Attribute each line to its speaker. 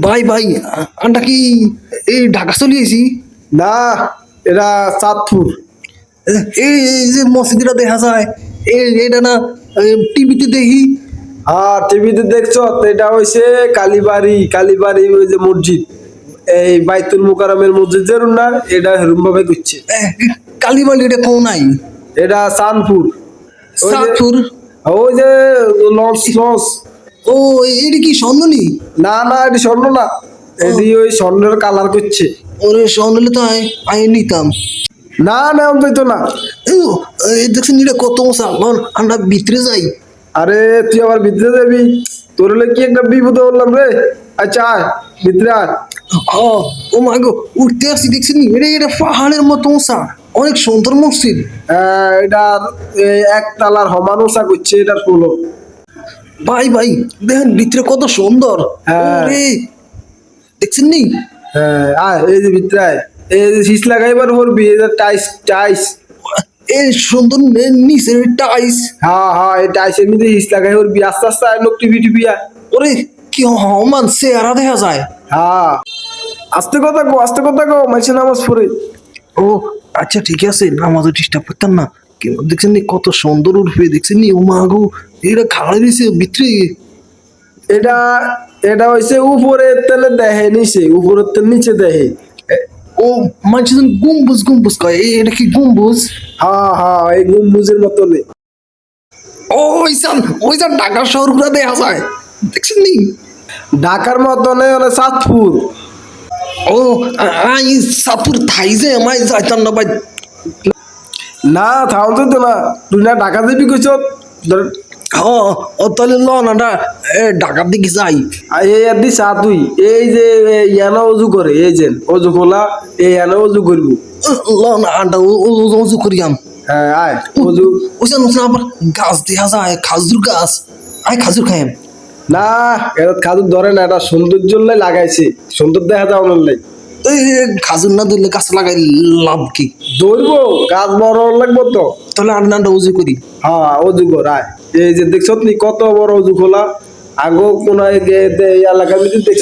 Speaker 1: ভাই ভাই আন্টা কি এই ঢাকা চলিয়েছি
Speaker 2: না এটা চাঁদপুর।
Speaker 1: এই যে মসজিদটা দেখা যায় এই এটা না টিভিতে দেখি।
Speaker 2: আর টিভিতে দেখছ এটা হইছে কালীবাড়ি কালীবাড়ি ওই যে মসজিদ। এই বাইতুল মুকারমের মসজিদ যে না এটা হেরুম ভাবে করছে
Speaker 1: কালীবাড়ি এটা কোন নাই?
Speaker 2: এটা চাঁদপুর। ওই যে-
Speaker 1: সাতপুর
Speaker 2: ওই যে লঞ্চ লঞ্চ।
Speaker 1: ও এটা কি স্বর্ণনি
Speaker 2: না না এটি স্বর্ণ না। এটি ওই স্বর্ণের কালার করছে।
Speaker 1: ওরে স্বর্ণলে তো আয় আয় নিতাম।
Speaker 2: না না অন্তত তো না।
Speaker 1: এই দেখছেন এটা কত মশা। লন আমরা ভিতরে যাই।
Speaker 2: আরে তুই আবার ভিতরে যাবি? তোর হলে কি একটা বিপদে বললাম রে? আচ্ছা আয় ভিতরে আয়।
Speaker 1: ও ও মা গো উঠতে আসছি দেখছেন নি? এটা এটা পাহাড়ের মতো মশা। অনেক সুন্দর মসজিদ।
Speaker 2: এটা এটার এই একতলার করছে এটার ফুলো
Speaker 1: ভাই ভাই দেখেন ভিতরে কত সুন্দর।
Speaker 2: হ্যাঁ।
Speaker 1: দেখছেন নি?
Speaker 2: হ্যাঁ এই যে ভিতরে এই যে শীষ লাগাইবার এই যে টাইস টাইস।
Speaker 1: এই সুন্দর নিচের টাইস।
Speaker 2: হ্যাঁ হ্যাঁ এই টাইসের মধ্যে শীষ লাগাই পড়বি আস্তে আস্তে আয় লোক টিভি টিভি
Speaker 1: ওরে কি হমান চেহারা দেখা যায়।
Speaker 2: হ্যাঁ। আস্তে কথা গো আস্তে কথা গো মাইসে নামাজ পড়ে।
Speaker 1: ও আচ্ছা ঠিক আছে নামাজও ডিস্টার্ব করতাম না। কিন্তু দেখছেন কত সুন্দর উঠবে দেখছেন নি? ও মা গো এটা খাড়ে দিছে ভিতরে।
Speaker 2: এটা এটা হইছে উপরের তেলে দেহে নিচে উপরের তেল নিচে দেহে। এ-
Speaker 1: ও মানুষ গুম্বুজ গুম্বুজ কয়। এটা কি গুম্বুজ?
Speaker 2: হা হা এই গম্বুজের মতনে
Speaker 1: ও ওই সান ওই সান ঢাকার শহর ঘুরে দেখা যায়। দেখছেন নি?
Speaker 2: ঢাকার মতনে মানে চাঁদপুর
Speaker 1: ও আই সাপুর থাই যে আমায় যাইতাম না ভাই।
Speaker 2: না থাও তো না। তুই না ঢাকা দিবি কইছ?
Speaker 1: ও তাহলে ল না ঢাকার দিকে যাই।
Speaker 2: আর চা তুই। এই যে ইয়ানা অজু করে এই যে অজু খোলা এই ইয়ানা অজু করবি।
Speaker 1: ল না আন্ডা উজু করিয়াম।
Speaker 2: হ্যাঁ আয় অজু
Speaker 1: ওই সান ওই সান আবার গাছ দেখা যায় খাজুর গাছ। আয় খাজুর খাইম
Speaker 2: না এটা খাজুর ধরে না এটা সৌন্দর্য লাগাইছে। সুন্দর দেখা যাও নাই
Speaker 1: এই খাজুর না দিলে গাছ লাগাই লাভ কি?
Speaker 2: ধরবো। গাছ বড় লাগবো তো।
Speaker 1: তাহলে আর আন্ডা উজু করি।
Speaker 2: হ্যাঁ উজু কর আয় এই যে দেখছ নি কত বড় উজু খোলা? আগো কোন এলাকায় ভিতরে দেখছ